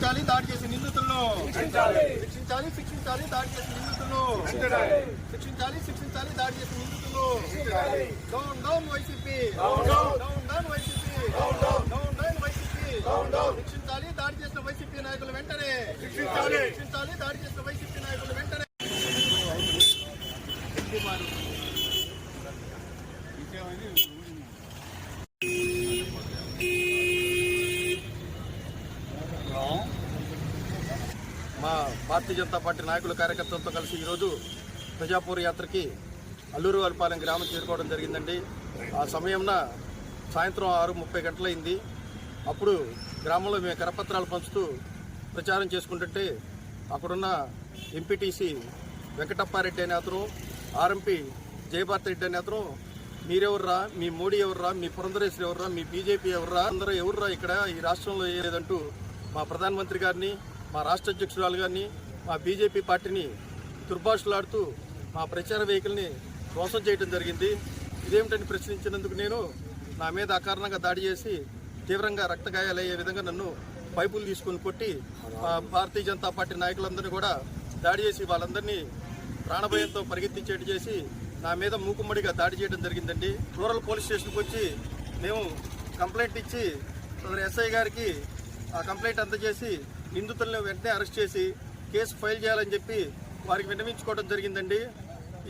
శిక్షించాలి దాడి చేసిన నిందితులను శిక్షించాలి. శిక్షించాలి దాడి చేసిన నిందితులను శిక్షించాలి. శిక్షించాలి దాడి చేసిన నిందితులను down down YCP down down YCP down down YCP శిక్షించాలి దాడి చేసిన వైసీపీ నాయకులు వెంటనే. శిక్షించాలి. శిక్షించాలి దాడి చేసిన వైసీపీ నాయకులు వెంటనే. మా భారతీయ జనతా పార్టీ నాయకుల కార్యకర్తలతో కలిసి ఈరోజు ప్రజాపూర్ యాత్రకి అల్లూరు అల్పాలెం గ్రామం చేరుకోవడం జరిగిందండి. ఆ సమయంన సాయంత్రం ఆరు ముప్పై గంటలైంది. అప్పుడు గ్రామంలో మేము కరపత్రాలు పంచుతూ ప్రచారం చేసుకుంటుంటే అక్కడున్న ఎంపీటీసీ వెంకటప్పారెడ్డి అనే అతను ఆర్ఎంపీ జయభారత్ రెడ్డి అనే అతను మీరెవర్రా మీ మోడీ ఎవర్రా మీ పురంధరేశ్వరి ఎవర్రా మీ బీజేపీ ఎవర్రా అందరూ ఎవర్రా ఇక్కడ ఈ రాష్ట్రంలో ఏ లేదంటూ మా ప్రధానమంత్రి గారిని మా రాష్ట్ర అధ్యక్షురాలు గారిని మా బీజేపీ పార్టీని దుర్భాషలాడుతూ మా ప్రచార వెహికల్ని మోసం చేయడం జరిగింది. ఇదేమిటని ప్రశ్నించినందుకు నేను నా మీద అకారణంగా దాడి చేసి తీవ్రంగా రక్తగాయాలయ్యే విధంగా నన్ను పైపులు తీసుకొని కొట్టి మా భారతీయ జనతా పార్టీ నాయకులందరినీ కూడా దాడి చేసి వాళ్ళందరినీ ప్రాణభయంతో పరిగెత్తించేటి చేసి నా మీద మూకుమ్మడిగా దాడి చేయడం జరిగిందండి. రూరల్ పోలీస్ స్టేషన్కి వచ్చి మేము కంప్లైంట్ ఇచ్చి ఎస్ఐ గారికి ఆ కంప్లైంట్ అందజేసి నిందితులను వెంటనే అరెస్ట్ చేసి కేసు ఫైల్ చేయాలని చెప్పి వారికి విన్నవించుకోవడం జరిగిందండి.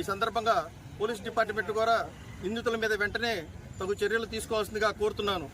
ఈ సందర్భంగా పోలీస్ డిపార్ట్మెంట్ కూడా నిందితుల మీద వెంటనే తగు చర్యలు తీసుకోవాల్సిందిగా కోరుతున్నాను.